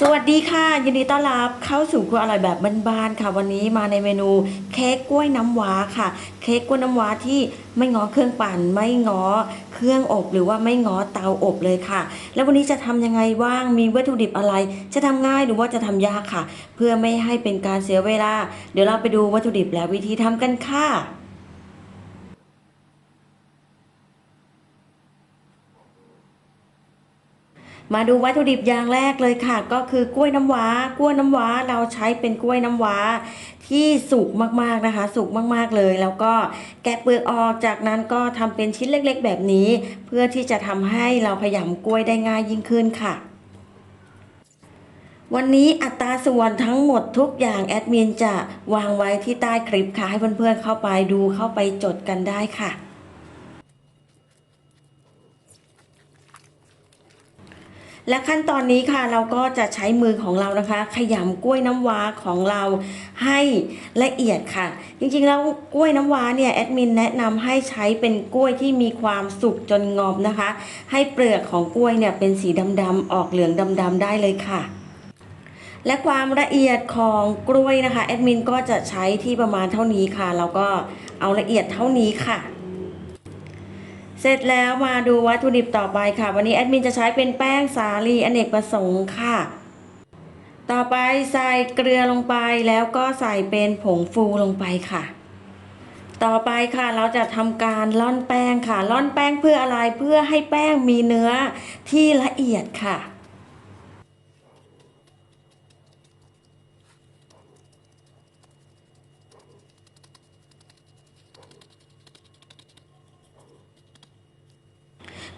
สวัสดีค่ะ ยินดีต้อนรับเข้าสู่ครัวอร่อยแบบบ้านๆค่ะ วันนี้มาในเมนูเค้กกล้วยน้ำว้าค่ะ เค้กกล้วยน้ำว้าที่ไม่ง้อเครื่องปั่นไม่ง้อเครื่องอบหรือว่าไม่ง้อเตาอบเลยค่ะ แล้ววันนี้จะทำยังไงบ้างมีวัตถุดิบอะไร จะทำง่ายหรือว่าจะทำยากค่ะ เพื่อไม่ให้เป็นการเสียเวลา เดี๋ยวเราไปดูวัตถุดิบและวิธีทำกันค่ะ มาดูวัตถุดิบอย่างแรกเลยค่ะ ก็คือกล้วยน้ำว้ากล้วยน้ำว้าเราใช้เป็นกล้วยน้ำว้าที่สุกมากๆนะคะ สุกมากๆเลย แล้วก็แกะเปลือกออกจากนั้นก็ทำเป็นชิ้นเล็กๆ แบบนี้ เพื่อที่จะทำให้เราพยำกล้วยได้ง่ายยิ่งขึ้นค่ะวันนี้อัตราส่วนทั้งหมดทุกอย่างแอดมินจะวางไว้ที่ใต้คลิปค่ะ ให้เพื่อนๆเข้าไปดูเข้าไปจดกันได้ค่ะ และขั้นตอนนี้ค่ะเราก็จะใช้มือของเรานะคะ ขยำกล้วยน้ำว้าของเราให้ละเอียดค่ะ จริงๆแล้วกล้วยน้ำว้าเนี่ยแอดมินแนะนำให้ใช้เป็นกล้วยที่มีความสุกจนงอมนะคะ ให้เปลือกของกล้วยเนี่ยเป็นสีดำๆออกเหลืองดำๆได้เลยค่ะและความละเอียดของกล้วยนะคะแอดมินก็จะใช้ที่ประมาณเท่านี้ค่ะ แล้วก็เอาละเอียดเท่านี้ค่ะ เสร็จแล้วมาดูวัตถุดิบต่อไปค่ะ วันนี้แอดมินจะใช้เป็นแป้งสาลีอเนกประสงค์ค่ะ ต่อไปใส่เกลือลงไปแล้วก็ใส่เป็นผงฟูลงไปค่ะ ต่อไปค่ะเราจะทำการล่อนแป้งค่ะ ล่อนแป้งเพื่ออะไรเพื่อให้แป้งมีเนื้อที่ละเอียดค่ะ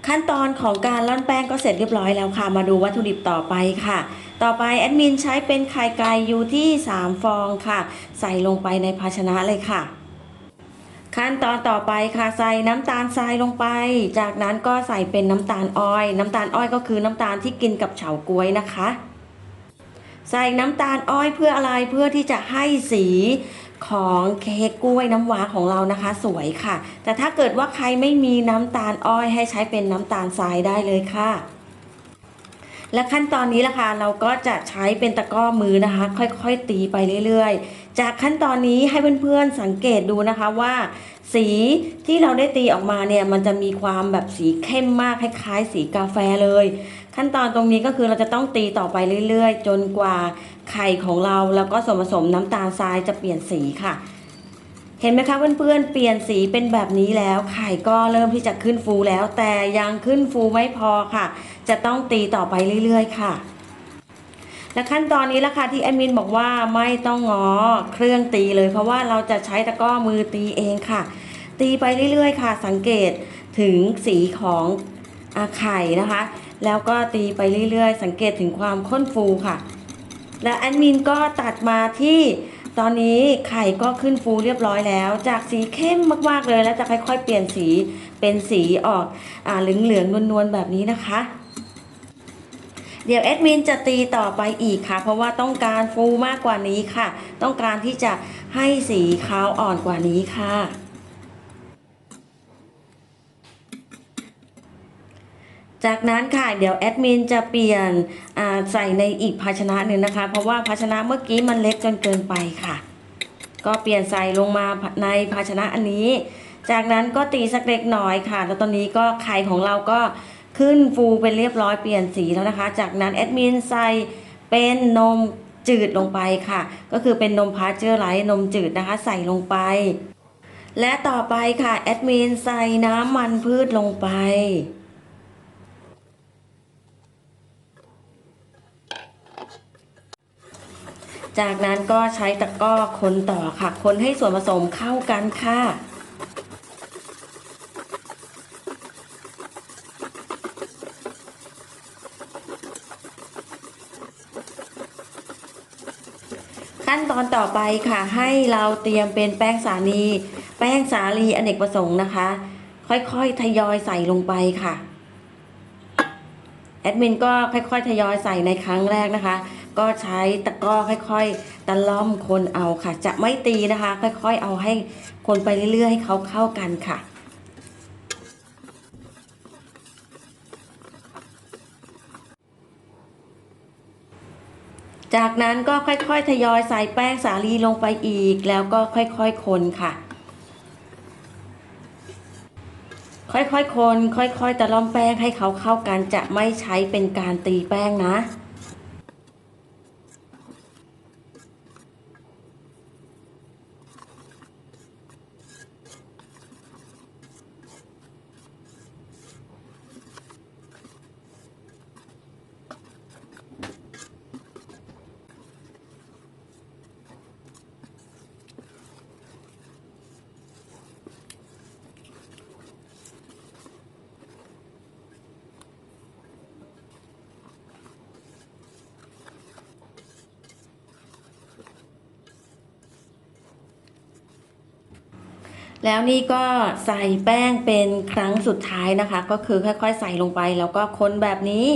ขั้นตอนของการล่อนแป้งก็เสร็จเรียบร้อยแล้วค่ะ มาดูวัตถุดิบต่อไปค่ะ ต่อไปแอดมินใช้เป็นไข่ไก่อยู่ที่ 3 ฟองค่ะ ใส่ลงไปในภาชนะเลยค่ะ ขั้นตอนต่อไปค่ะใส่น้ำตาลทรายลงไป จากนั้นก็ใส่เป็นน้ำตาลอ้อย น้ำตาลอ้อยก็คือน้ำตาลที่กินกับเฉาก๊วยนะคะ ใส่น้ำตาลอ้อยเพื่ออะไรเพื่อที่จะให้สี ของเค้กกล้วยน้ำว้าของเรานะคะ สวยค่ะ แต่ถ้าเกิดว่าใครไม่มีน้ำตาลอ้อยให้ใช้เป็นน้ำตาลทรายได้เลยค่ะ และขั้นตอนนี้ล่ะค่ะเราก็จะใช้เป็นตะกร้อมือนะคะ ค่อยๆ ตีไปเรื่อยๆ จากขั้นตอนนี้ให้เพื่อนๆสังเกตดูนะคะว่า สีที่เราได้ตีออกมาเนี่ยมันจะมีความแบบสีเข้มมากคล้ายๆ สีกาแฟเลย ขั้นตอนตรงนี้ก็คือเราจะต้องตีต่อไปเรื่อยๆ จนกว่าไข่ของเราแล้วก็ส่วนผสมน้ำตาลทรายจะเปลี่ยนสีค่ะ เห็นไหมคะเพื่อนๆเปลี่ยนสีเป็นแบบนี้แล้ว ไข่ก็เริ่มที่จะขึ้นฟูแล้ว แต่ยังขึ้นฟูไม่พอค่ะ จะต้องตีต่อไปเรื่อยๆ ค่ะและขั้นตอนนี้ละค่ะที่แอดมินบอกว่าไม่ต้องงอเครื่องตีเลย เพราะว่าเราจะใช้ตะก้อมือตีเองค่ะ ตีไปเรื่อยๆ ค่ะ สังเกตถึงสีของ ไข่นะคะ แล้วก็ตีไปเรื่อยๆ สังเกตถึงความข้นฟูค่ะ และแอดมินก็ตัดมาที่ตอนนี้ไข่ก็ขึ้นฟูเรียบร้อยแล้ว จากสีเข้มมากๆเลยแล้วจะค่อยๆ เปลี่ยนสีเป็นสีออกอ่าเหลืองๆนวลๆแบบนี้นะคะ เดี๋ยวแอดมินจะตีต่อไปอีกค่ะ เพราะว่าต้องการฟูมากกว่านี้ค่ะ ต้องการที่จะให้สีขาวอ่อนกว่านี้ค่ะ จากนั้นค่ะเดี๋ยวแอดมินจะเปลี่ยนใส่ในอีกภาชนะหนึ่งนะคะ เพราะว่าภาชนะเมื่อกี้มันเล็กจนเกินไปค่ะ ก็เปลี่ยนใส่ลงมาในภาชนะอันนี้ จากนั้นก็ตีสักเล็กน้อยค่ะ แล้วตอนนี้ก็ไข่ของเราก็ขึ้นฟูเป็นเรียบร้อยเปลี่ยนสีแล้วนะคะ จากนั้นแอดมินใส่เป็นนมจืดลงไปค่ะ ก็คือเป็นนมพาสเจอร์ไลท์นมจืดนะคะ ใส่ลงไป และต่อไปค่ะแอดมินใส่น้ำมันพืชลงไป จากนั้นก็ใช้ตะกร้อคนต่อค่ะ คนให้ส่วนผสมเข้ากันค่ะ ขั้นตอนต่อไปค่ะ ให้เราเตรียมเป็นแป้งสาลี แป้งสาลีอเนกประสงค์นะคะ ค่อยๆ ทยอยใส่ลงไปค่ะแอดมินก็ค่อยๆทยอยใส่ในครั้งแรกนะคะ ก็ใช้ตะกร้อค่อยๆ ตะล่อมคนเอาค่ะ จะไม่ตีนะคะ ค่อย ๆ เอาให้คนไปเรื่อยๆ ให้เขาเข้ากันค่ะจากนั้นก็ค่อยๆ ทยอยใส่แป้งสาลีลงไปอีก แล้วก็ค่อยๆ คนค่ะ ค่อยๆ คน ค่อยๆ ตะล่อมแป้งให้เขาเข้ากัน จะไม่ใช้เป็นการตีแป้งนะ แล้วนี่ก็ใส่แป้งเป็นครั้งสุดท้ายนะคะ ก็คือค่อยๆ ใส่ลงไปแล้วก็คนแบบนี้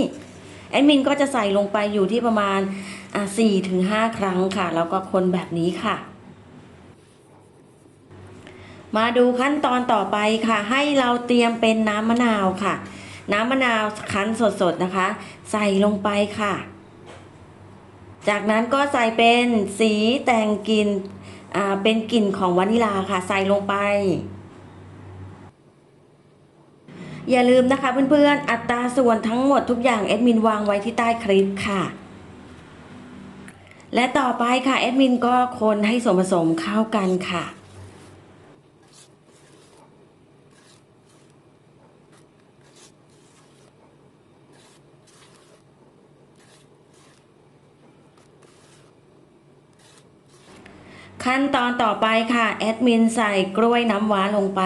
แอดมินก็จะใส่ลงไปอยู่ที่ประมาณอะ4ถึง5ครั้งค่ะ แล้วก็คนแบบนี้ค่ะ มาดูขั้นตอนต่อไปค่ะ ให้เราเตรียมเป็นน้ำมะนาวค่ะ น้ำมะนาวคั้นสดๆนะคะ ใส่ลงไปค่ะ จากนั้นก็ใส่เป็นสีแต่งกลิ่น เป็นกลิ่นของวานิลาค่ะใส่ลงไป อย่าลืมนะคะเพื่อนๆ อัตราส่วนทั้งหมดทุกอย่างแอดมินวางไว้ที่ใต้คลิปค่ะ และต่อไปค่ะแอดมินก็คนให้ส่วนผสมเข้ากันค่ะ ขั้นตอนต่อไปค่ะแอดมินใส่กล้วยน้ำว้าลงไป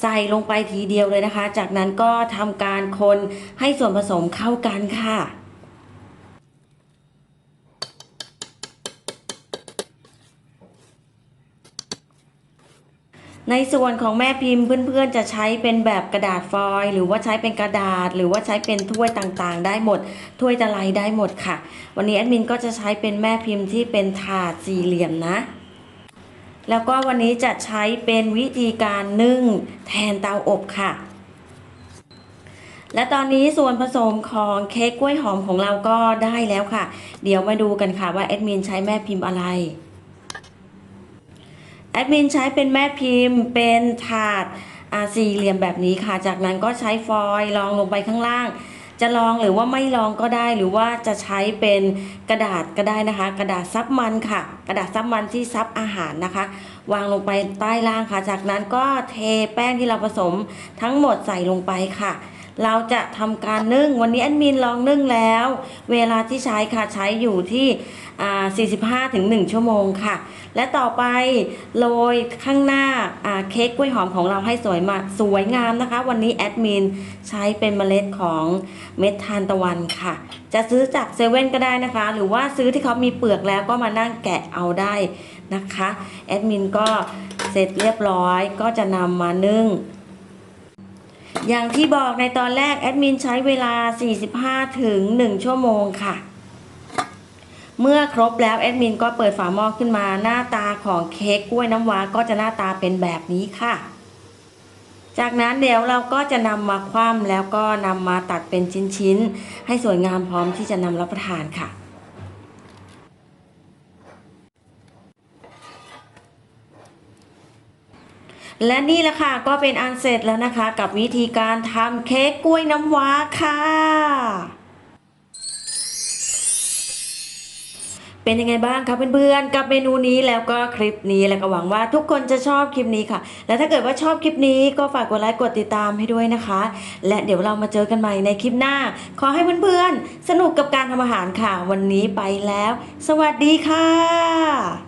ใส่ลงไปทีเดียวเลยนะคะ จากนั้นก็ทำการคนให้ส่วนผสมเข้ากันค่ะในส่วนของแม่พิมพ์เพื่อนๆจะใช้เป็นแบบกระดาษฟอยล์หรือว่าใช้เป็นกระดาษ หรือว่าใช้เป็นถ้วยต่างๆ ได้หมด ถ้วยตะไลได้หมดค่ะ วันนี้แอดมินก็จะใช้เป็นแม่พิมพ์ที่เป็นถาดสี่เหลี่ยมนะ แล้วก็วันนี้จะใช้เป็นวิธีการนึ่งแทนเตาอบค่ะ และตอนนี้ส่วนผสมของเค้กกล้วยหอมของเราก็ได้แล้วค่ะ เดี๋ยวมาดูกันค่ะว่าแอดมินใช้แม่พิมพ์อะไรแอดมินใช้เป็นแม่พิมพ์เป็นถาดอาสี่เหลี่ยมแบบนี้ค่ะ จากนั้นก็ใช้ฟอยล์รองลงไปข้างล่าง จะลองหรือว่าไม่ลองก็ได้หรือว่าจะใช้เป็นกระดาษก็ได้นะคะ กระดาษซับมันค่ะ กระดาษซับมันที่ซับอาหารนะคะ วางลงไปใต้ล่างค่ะ จากนั้นก็เทแป้งที่เราผสมทั้งหมดใส่ลงไปค่ะ เราจะทำการนึ่ง วันนี้แอดมินลองนึ่งแล้ว เวลาที่ใช้ค่ะใช้อยู่ที่45ถึง1ชั่วโมงค่ะ และต่อไปโรยข้างหน้าอ่าเค้กกล้วยหอมของเราให้สวยมาสวยงามนะคะ วันนี้แอดมินใช้เป็นเมล็ดของเม็ดทานตะวันค่ะ จะซื้อจากเซเว่นก็ได้นะคะ หรือว่าซื้อที่เขามีเปลือกแล้วก็มานั่งแกะเอาได้นะคะแอดมินก็เสร็จเรียบร้อยก็จะนำมานึ่ง อย่างที่บอกในตอนแรกแอดมินใช้เวลา 45 ถึง 1 ชั่วโมงค่ะ เมื่อครบแล้วแอดมินก็เปิดฝาหม้อขึ้นมาหน้าตาของเค้กกล้วยน้ำว้าก็จะหน้าตาเป็นแบบนี้ค่ะ จากนั้นเดี๋ยวเราก็จะนำมาคว่ำแล้วก็นำมาตัดเป็นชิ้นๆ ให้สวยงามพร้อมที่จะนำรับประทานค่ะ และนี่แหละค่ะก็เป็นอันเสร็จแล้วนะคะ กับวิธีการทำเค้กกล้วยน้ำว้าค่ะเป็นยังไงบ้างคะเพื่อนๆ กับเมนูนี้แล้วก็คลิปนี้แล้วก็หวังว่าทุกคนจะชอบคลิปนี้ค่ะ และถ้าเกิดว่าชอบคลิปนี้ก็ฝากกดไลค์กดติดตามให้ด้วยนะคะ และเดี๋ยวเรามาเจอกันใหม่ในคลิปหน้า ขอให้เพื่อนๆ สนุกกับการทำอาหารค่ะ วันนี้ไปแล้ว สวัสดีค่ะ